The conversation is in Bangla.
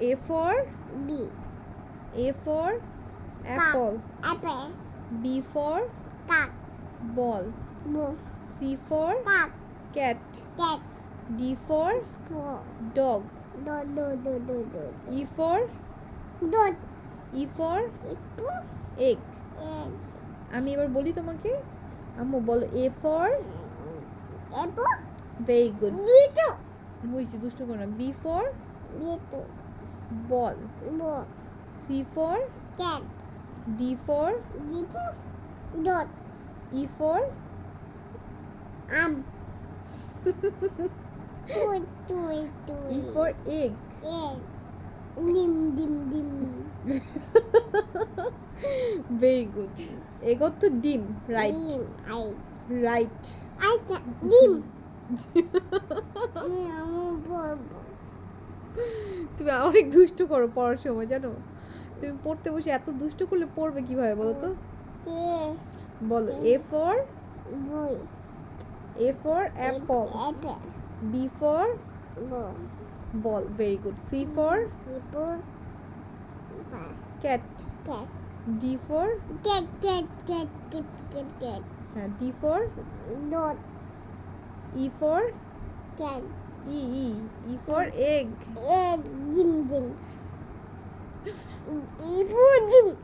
A for B. A for apple. Apple. B for Cat. ball. Boo. C for Cat. cat. Cat. D for dog. Do do do do do. E for Dot. E for egg. Egg. আমি এবার বলি তোমাকে আম্মু বলো A for Apple. Very good Gitu. বুঝছি দুষ্ট করো B for Gitu. ball. Ball. C for cat. D for D for dot. E for um. toy, toy, toy. E for egg. Egg. Dim dim dim. Very good. Egg of the dim, right? Dim, I. Right. I said dim. Mm, তুমি অনেক দুষ্ট করো পড়ার সময় জানো তুমি পড়তে বসে এত দুষ্ট করলে পড়বে কীভাবে বলো তো বলো A for. A for apple. B for ball very good C for. Cat Cat. D for Cat cat cat cat cat cat. হ্যাঁ D for Dot. E for Cat. E E E for egg. Egg. Jim Jim. E for Jim.